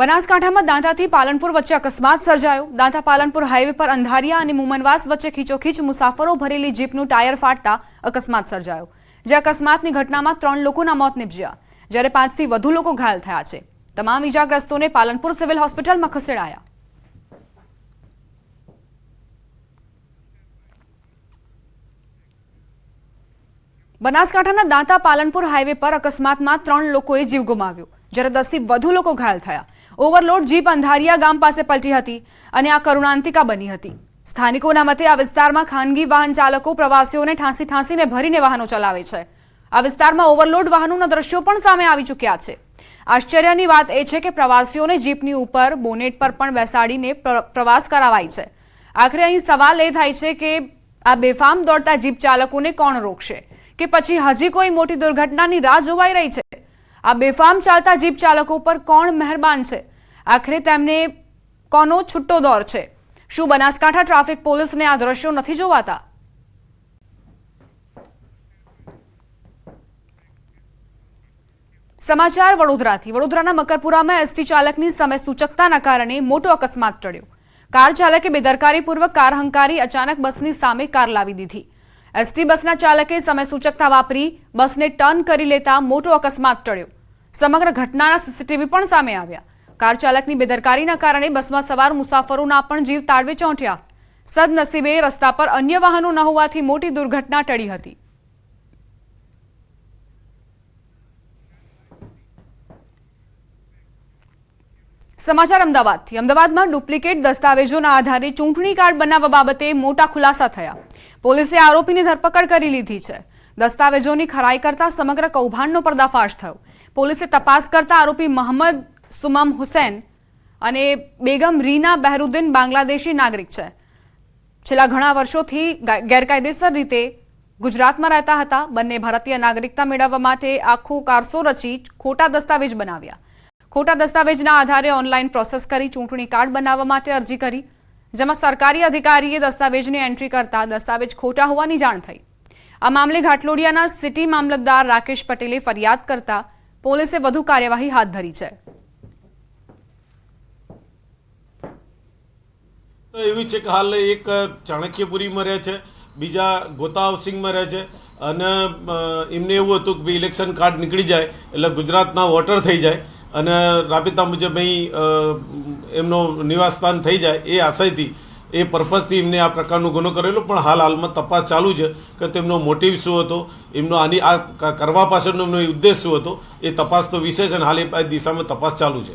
બનાસકાંઠામાં દાંતાથી પાલનપુર વચ્ચે અકસ્માત સર્જાયો. દાંતા પાલનપુર હાઈવે પર અંધારિયા અને મુમનવાસ વચ્ચે ખીચોખીચ મુસાફરો ભરેલી જીપનું ટાયર ફાટતા અકસ્માત સર્જાયો. જે અકસ્માતની ઘટનામાં ત્રણ લોકોના મોત નિપજ્યા. જ્યારે પાંચથી વધુ લોકો ઘાયલ થયા છે. તમામ ઈજાગ્રસ્તોને પાલનપુર સિવિલ હોસ્પિટલમાં ખસેડાયા. બનાસકાંઠાના દાંતા પાલનપુર હાઈવે પર અકસ્માતમાં ત્રણ લોકોએ જીવ ગુમાવ્યો. જ્યારે દસથી વધુ લોકો ઘાયલ થયા. ઓવરલોડ જીપ અંધારિયા ગામ પાસે પલટી હતી અને આ કરુણાંતિકા બની હતી. સ્થાનિકોના મતે આ વિસ્તારમાં ખાનગી વાહન ચાલકો પ્રવાસીઓને ઠાંસી ઠાંસીને ભરીને વાહનો ચલાવે છે. આ વિસ્તારમાં ઓવરલોડ વાહનોના દ્રશ્યો પણ સામે આવી ચૂક્યા છે. આશ્ચર્યની વાત એ છે કે પ્રવાસીઓને જીપની ઉપર બોનેટ પર પણ બેસાડીને પ્ર- પ્રવાસ કરાવાય છે. આખરે અહીં સવાલ એ થાય છે કે આ બેફામ દોડતા જીપ ચાલકોને કોણ રોકશે? કે પછી હજી કોઈ મોટી દુર્ઘટનાની રાહ જોવાઈ રહી છે? આ બેફામ ચાલતા જીપ ચાલકો પર કોણ મહેરબાન છે? આખરે તેમને કોનો છૂટો દોર છે? શું બનાસકાંઠા ટ્રાફિક પોલીસને આ દ્રશ્યો નથી જોવાતા? સમાચાર વડોદરાથી. વડોદરાના મકરપુરામાં એસટી ચાલકની સમય સૂચકતાના કારણે મોટો અકસ્માત ટળ્યો. કાર ચાલકે બેદરકારીપૂર્વક કાર હંકારી અચાનક બસની સામે કાર લાવી દીધી. એસટી બસના ચાલકે સમય સૂચકતા વાપરી બસને ટર્ન કરી લેતા મોટો અકસ્માત ટળ્યો. સમગ્ર ઘટનાના સીસીટીવી પણ સામે આવ્યા. કાર ચાલકની બેદરકારીના કારણે બસમાં સવાર મુસાફરોના પણ જીવ તાળવે ચોંટ્યા. સદનસીબે રસ્તા પર અન્ય વાહનો ન હોવાથી મોટી દુર્ઘટના ટળી હતી. સમાચાર અમદાવાદથી. અમદાવાદમાં ડુપ્લિકેટ દસ્તાવેજોના આધારે ચૂંટણી કાર્ડ બનાવવા બાબતે મોટા ખુલાસા થયા. પોલીસે આરોપીની ધરપકડ કરી લીધી છે. દસ્તાવેજોની ખરાઈ કરતા સમગ્ર કૌભાંડનો પર્દાફાશ થયો. પોલીસે તપાસ કરતા આરોપી મોહમ્મદ સુમમ હુસૈન અને બેગમ રીના બહેરુદ્દીન બાંગ્લાદેશી નાગરિક છે. છેલ્લા ઘણા વર્ષોથી ગેરકાયદેસર રીતે ગુજરાતમાં રહેતા હતા. બંને ભારતીય નાગરિકતા મેળવવા માટે આખું કારસો રચી ખોટા દસ્તાવેજ બનાવ્યા. ખોટા દસ્તાવેજના આધારે ઓનલાઈન પ્રોસેસ કરી, ચૂંટણી કાર્ડ બનાવવા માટે અરજી કરી, જેમાં સરકારી અધિકારીએ દસ્તાવેજની એન્ટ્રી કરતા દસ્તાવેજ ખોટા હોવાની જાણ થઈ. આ મામલે ઘાટલોડિયાના સિટી મામલતદાર રાકેશ પટેલે ફરિયાદ કરતા પોલીસે વધુ કાર્યવાહી હાથ ધરી છે. એવી છે કે હાલ એક ચાણક્યપુરીમાં રહે છે, બીજા ગોતા હાઉસિંગમાં રહે છે અને એમને એવું હતું કે ભાઈ ઇલેક્શન કાર્ડ નીકળી જાય એટલે ગુજરાતના વોટર થઈ જાય અને રાબેતા મુજબ અહીં એમનો નિવાસસ્થાન થઈ જાય એ આશયથી, એ પર્પઝથી એમને આ પ્રકારનો ગુનો કરેલો. પણ હાલ હાલમાં તપાસ ચાલુ છે કે તેમનો મોટિવ શું હતો, એમનો આની, આ કરવા પાછળનો એમનો ઉદ્દેશ શું હતો એ તપાસ તો વિશેષ અને હાલ એ દિશામાં તપાસ ચાલુ છે.